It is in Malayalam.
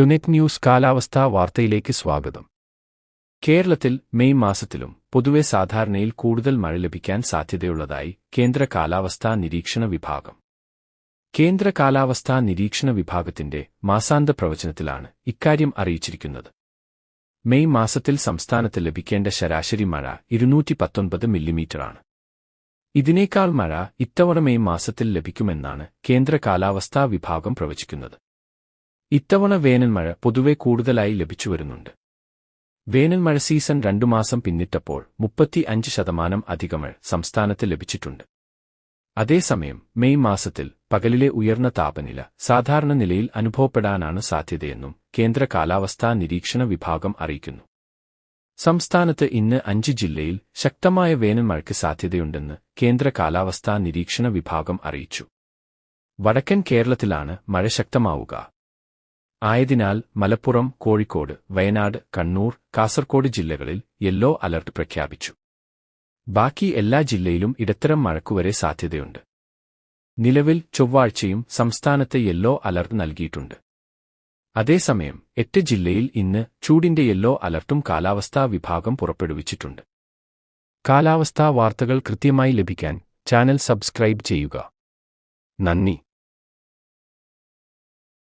ടുനെറ്റ് ന്യൂസ് കാലാവസ്ഥാ വാർത്തയിലേക്ക് സ്വാഗതം. കേരളത്തിൽ മെയ് മാസത്തിലും പൊതുവെ സാധാരണയിൽ കൂടുതൽ മഴ ലഭിക്കാൻ സാധ്യതയുള്ളതായി കേന്ദ്ര കാലാവസ്ഥാ നിരീക്ഷണ വിഭാഗം. കേന്ദ്ര കാലാവസ്ഥാ നിരീക്ഷണ വിഭാഗത്തിന്റെ മാസാന്ത പ്രവചനത്തിലാണ് ഇക്കാര്യം അറിയിച്ചിരിക്കുന്നത്. മെയ് മാസത്തിൽ സംസ്ഥാനത്ത് ലഭിക്കേണ്ട ശരാശരി മഴ ഇരുന്നൂറ്റി പത്തൊൻപത് മില്ലിമീറ്ററാണ്. ഇതിനേക്കാൾ മഴ ഇത്തവണ മെയ് മാസത്തിൽ ലഭിക്കുമെന്നാണ് കേന്ദ്ര കാലാവസ്ഥാ വിഭാഗം പ്രവചിക്കുന്നത്. ഇത്തവണ വേനൽമഴ പൊതുവെ കൂടുതലായി ലഭിച്ചുവരുന്നുണ്ട്. വേനൽമഴ സീസൺ രണ്ടു മാസം പിന്നിട്ടപ്പോൾ മുപ്പത്തി അഞ്ച് ശതമാനം അധികമഴ സംസ്ഥാനത്ത് ലഭിച്ചിട്ടുണ്ട്. അതേസമയം മെയ് മാസത്തിൽ പകലിലെ ഉയർന്ന താപനില സാധാരണ നിലയിൽ അനുഭവപ്പെടാനാണ് സാധ്യതയെന്നും കേന്ദ്ര കാലാവസ്ഥാ നിരീക്ഷണ വിഭാഗം അറിയിക്കുന്നു. സംസ്ഥാനത്ത് ഇന്ന് അഞ്ച് ജില്ലയിൽ ശക്തമായ വേനൽമഴയ്ക്ക് സാധ്യതയുണ്ടെന്ന് കേന്ദ്ര കാലാവസ്ഥാ നിരീക്ഷണ വിഭാഗം അറിയിച്ചു. വടക്കൻ കേരളത്തിലാണ് മഴ ശക്തമാവുക. ആയതിനാൽ മലപ്പുറം കോഴിക്കോട് വയനാട് കണ്ണൂർ കാസർകോട് ജില്ലകളിൽ യെല്ലോ അലർട്ട് പ്രഖ്യാപിച്ചു. ബാക്കി എല്ലാ ജില്ലയിലും ഇടത്തരം മഴക്കുവരെ സാധ്യതയുണ്ട്. നിലവിൽ ചൊവ്വാഴ്ചയും സംസ്ഥാനത്തെ യെല്ലോ അലർട്ട് നൽകിയിട്ടുണ്ട്. അതേസമയം എട്ട് ജില്ലയിൽ ഇന്ന് ചൂടിന്റെ യെല്ലോ അലർട്ടും കാലാവസ്ഥാ വിഭാഗം പുറപ്പെടുവിച്ചിട്ടുണ്ട്. കാലാവസ്ഥാ വാർത്തകൾ കൃത്യമായി ലഭിക്കാൻ ചാനൽ സബ്സ്ക്രൈബ് ചെയ്യുക. നന്ദി.